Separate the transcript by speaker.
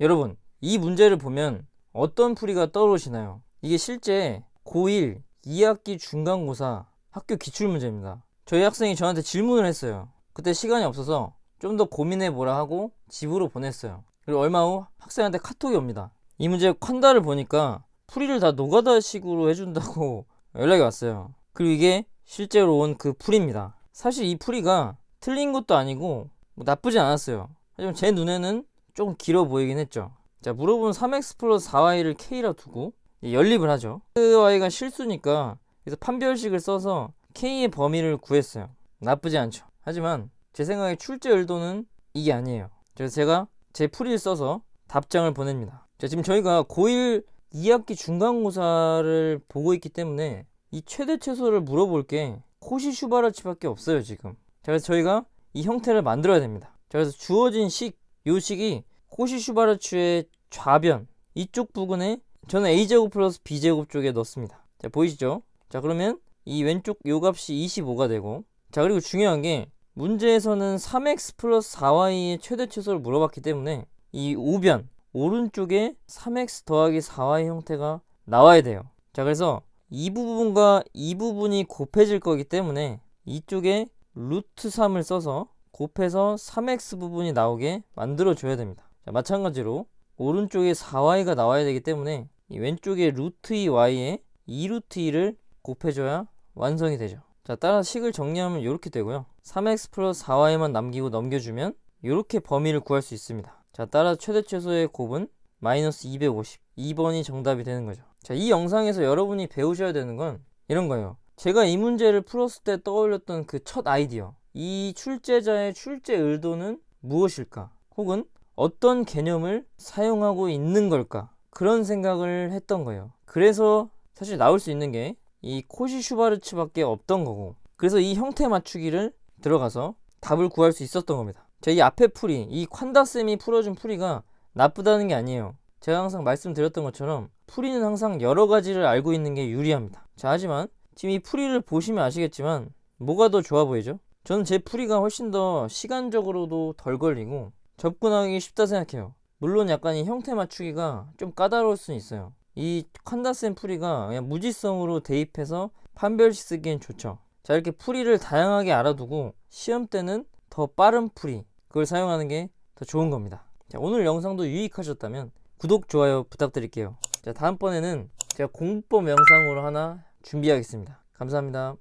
Speaker 1: 여러분, 이 문제를 보면 어떤 풀이가 떠오르시나요? 이게 실제 고1 2학기 중간고사 학교 기출문제입니다. 저희 학생이 저한테 질문을 했어요. 그때 시간이 없어서 좀 더 고민해 보라 하고 집으로 보냈어요. 그리고 얼마 후 학생한테 카톡이 옵니다. 이 문제 콴다를 보니까 풀이를 다 노가다식으로 해준다고 연락이 왔어요. 그리고 이게 실제로 온 그 풀입니다. 사실 이 풀이가 틀린 것도 아니고 뭐 나쁘진 않았어요. 하지만 제 눈에는 조금 길어 보이긴 했죠. 자, 물어본 3x 플러스 4y를 k라 두고 연립을 하죠. 그 y가 실수니까 그래서 판별식을 써서 k의 범위를 구했어요. 나쁘지 않죠. 하지만 제 생각에 출제 의도는 이게 아니에요. 그래서 제가 제 풀이를 써서 답장을 보냅니다. 자, 지금 저희가 고1 2학기 중간고사를 보고 있기 때문에 이 최대 최소를 물어볼 게 코시 슈바르츠밖에 없어요 지금. 자, 그래서 저희가 이 형태를 만들어야 됩니다. 자, 그래서 주어진 식, 요 식이 코시 슈바르츠의 좌변 이쪽 부분에 저는 a제곱 플러스 b제곱 쪽에 넣습니다. 자, 보이시죠? 자, 그러면 이 왼쪽 요 값이 25가 되고 자, 그리고 중요한 게 문제에서는 3x 플러스 4y의 최대 최소를 물어봤기 때문에 이 우변 오른쪽에 3x 더하기 4y 형태가 나와야 돼요. 자, 그래서 이 부분과 이 부분이 곱해질 거기 때문에 이쪽에 루트 3을 써서 곱해서 3x 부분이 나오게 만들어 줘야 됩니다. 자, 마찬가지로 오른쪽에 4y가 나와야 되기 때문에 이 왼쪽에 루트 2y에 2루트 2를 곱해줘야 완성이 되죠. 자, 따라 식을 정리하면 이렇게 되고요. 3x 플러스 4y만 남기고 넘겨주면 이렇게 범위를 구할 수 있습니다. 자, 따라 최대 최소의 곱은 마이너스 250. 2번이 정답이 되는 거죠. 자, 이 영상에서 여러분이 배우셔야 되는 건 이런 거예요. 제가 이 문제를 풀었을 때 떠올렸던 그 첫 아이디어. 이 출제자의 출제 의도는 무엇일까? 혹은 어떤 개념을 사용하고 있는 걸까? 그런 생각을 했던 거예요. 그래서 사실 나올 수 있는 게 이 코시 슈바르츠밖에 없던 거고. 그래서 이 형태 맞추기를 들어가서 답을 구할 수 있었던 겁니다. 자, 이 앞에 풀이, 이 콴다쌤이 풀어준 풀이가 나쁘다는 게 아니에요. 제가 항상 말씀드렸던 것처럼 풀이는 항상 여러 가지를 알고 있는 게 유리합니다. 자, 하지만 지금 이 풀이를 보시면 아시겠지만 뭐가 더 좋아 보이죠? 저는 제 풀이가 훨씬 더 시간적으로도 덜 걸리고 접근하기 쉽다 생각해요. 물론 약간 이 형태 맞추기가 좀 까다로울 수는 있어요. 이 콴다센 풀이가 그냥 무지성으로 대입해서 판별식 쓰기엔 좋죠. 자, 이렇게 풀이를 다양하게 알아두고 시험 때는 더 빠른 풀이 그걸 사용하는 게 더 좋은 겁니다. 자, 오늘 영상도 유익하셨다면 구독, 좋아요 부탁드릴게요. 자, 다음번에는 제가 공법 영상으로 하나 준비하겠습니다. 감사합니다.